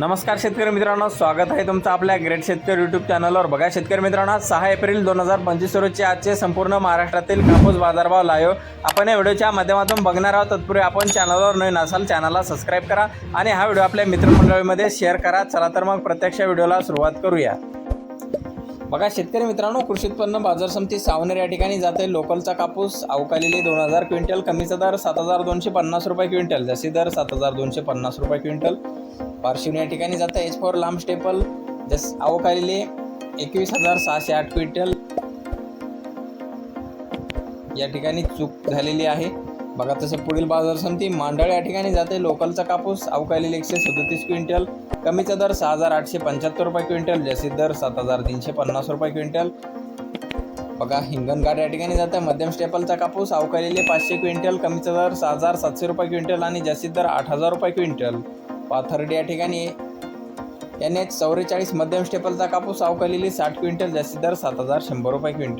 नमस्कार शेतकरी मित्रांनो स्वागत आहे तुमचं आपल्या ग्रेट शेतकरी यूट्यूब चॅनलवर बघा शेतकरी मित्रांनो सहा एप्रिल दोन हजार पंचवीस रोजचे आजचे संपूर्ण महाराष्ट्रातील कापूस बाजारभाव लाईव्ह आपण या व्हिडिओच्या माध्यमातून बघणार आहोत. तत्पूर्वी आपण चॅनलवर नवीन असाल चॅनलला सबस्क्राईब करा आणि हा व्हिडिओ आपल्या मित्रमंडळीमध्ये शेअर करा. चला तर मग प्रत्यक्ष व्हिडिओला सुरुवात करूया. बघा शेतकरी मित्रांनो कृषी उत्पन्न बाजार समिती सावनेर या ठिकाणी जाते. लोकलचा कापूस अवकालेली दोन हजार क्विंटल कमीचा दर सात हजार दोनशे पन्नास रुपये क्विंटल जसे दर सात हजार दोनशे पन्नास रुपये क्विंटल. पार्शिवनी या ठिकाणी जातं एच फॉर लांब स्टेपल जस अवकालेले एकवीस हजार सहाशे आठ क्विंटल. या ठिकाणी चूक झालेली आहे. बघा तसं पुढील बाजार समिती मांडळ या ठिकाणी जाते. लोकलचा कापूस अवकालेले एकशे सदतीस क्विंटल कमीचा दर सहा हजार आठशे पंच्याहत्तर रुपये क्विंटल जास्ती दर सात हजार तीनशे पन्नास रुपये क्विंटल. बघा हिंगणघाट या ठिकाणी जाते. मध्यम स्टेपलचा कापूस अवकालेले पाचशे क्विंटल कमीचा दर सहा हजार सातशे रुपये क्विंटल आणि जास्तीत दर आठ हजार रुपये क्विंटल. पाथर्डी या ठिकाणी एन एच चौवेचाळीस मध्यम स्टेपलचा कापूस अवकालेली साठ क्विंटल जास्तीत दर सात हजार शंभर रुपये क्विंटल.